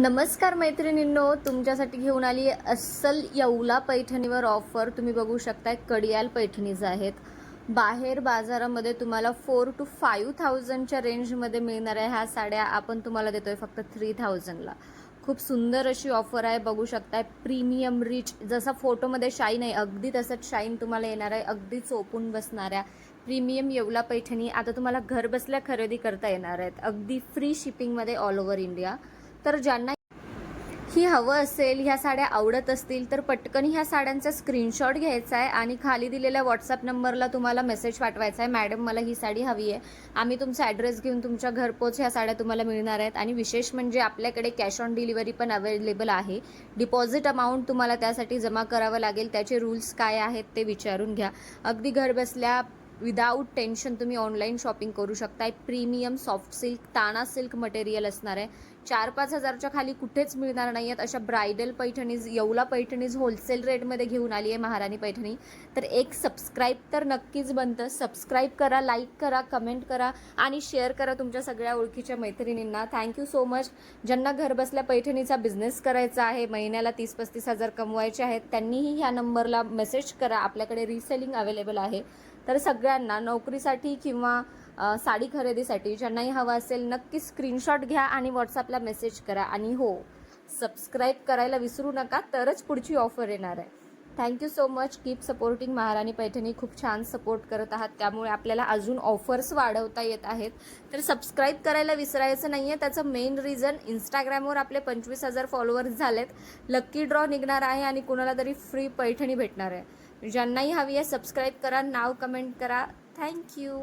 नमस्कार मैत्रिणींनो तुमच्यासाठी घेऊन आली अस्सल येवला पैठणीवर ऑफर तुम्ही बघू शकताय कडियाल पैठणीज आहेत. बाहेर बाजारामध्ये तुम्हाला फोर टू फाईव्ह थाउजंडच्या रेंजमध्ये मिळणाऱ्या ह्या साड्या आपण तुम्हाला देतोय फक्त थ्री थाउजंडला खूप सुंदर अशी ऑफर आहे. बघू शकताय प्रीमियम रिच जसा फोटोमध्ये शाईन आहे अगदी तसंच शाईन तुम्हाला येणार आहे. अगदी चोपून बसणाऱ्या प्रीमियम येवला पैठणी आता तुम्हाला घरबसल्या खरेदी करता येणार आहेत. अगदी फ्री शिपिंगमध्ये ऑल ओव्हर इंडिया तर ज्यांना ही हवं असेल ह्या साड्या आवडत असतील तर पटकन ह्या साड्यांचा स्क्रीनशॉट घ्यायचा आहे आणि खाली दिलेल्या व्हॉट्सअप नंबरला तुम्हाला मेसेज पाठवायचा आहे. मॅडम मला ही साडी हवी आहे. आम्ही तुमचा ॲड्रेस घेऊन तुमच्या घरपोच ह्या साड्या तुम्हाला मिळणार आहेत आणि विशेष म्हणजे आपल्याकडे कॅश ऑन डिलिव्हरी पण अवेलेबल आहे. डिपॉझिट अमाऊंट तुम्हाला त्यासाठी जमा करावं लागेल. त्याचे रूल्स काय आहेत ते विचारून घ्या. अगदी घर बसल्या विदाऊट टेन्शन तुम्ही ऑनलाईन शॉपिंग करू शकताय. प्रीमियम सॉफ्ट सिल्क ताना सिल्क मटेरियल असणार आहे. चार पाच हजारच्या खाली कुठेच मिळणार नाही आहेत अशा ब्रायडल पैठणीज येवला पैठणीज होलसेल रेटमध्ये घेऊन आली आहे महाराणी पैठणी. तर एक सबस्क्राईब तर नक्कीच बनतं. सबस्क्राईब करा लाईक करा कमेंट करा आणि शेअर करा तुमच्या सगळ्या ओळखीच्या मैत्रिणींना. थँक्यू सो मच ज्यांना घरबसल्या पैठणीचा बिझनेस करायचा आहे महिन्याला तीस पस्तीस हजार कमवायचे आहेत त्यांनीही ह्या नंबरला मेसेज करा. आपल्याकडे रिसेलिंग अवेलेबल आहे. तर सगळ्यांना नोकरीसाठी किंवा साडी खरेदीसाठी ज्यांनाही हवं असेल नक्की स्क्रीनशॉट घ्या आणि व्हॉट्सअपला मेसेज करा. आणि हो सबस्क्राईब करायला विसरू नका तरच पुढची ऑफर येणार आहे. Thank you so much keep supporting Maharani Paithani. खूप छान सपोर्ट करत आहात. त्यामुळे आपल्याला अजून ऑफर्स वाढवता येत आहेत. तर सबस्क्राईब करायला विसरायचं नाही आहे त्याचं मेन रिझन इंस्टाग्रामवर आपले पंचवीस हजार फॉलोअर्स झालेत. लक्की ड्रॉ निघणार आहे आणि कुणाला तरी फ्री पैठणी भेटणार आहे. ज्यांनाही हवी आहे सबस्क्राईब करा नाव कमेंट करा. थँक्यू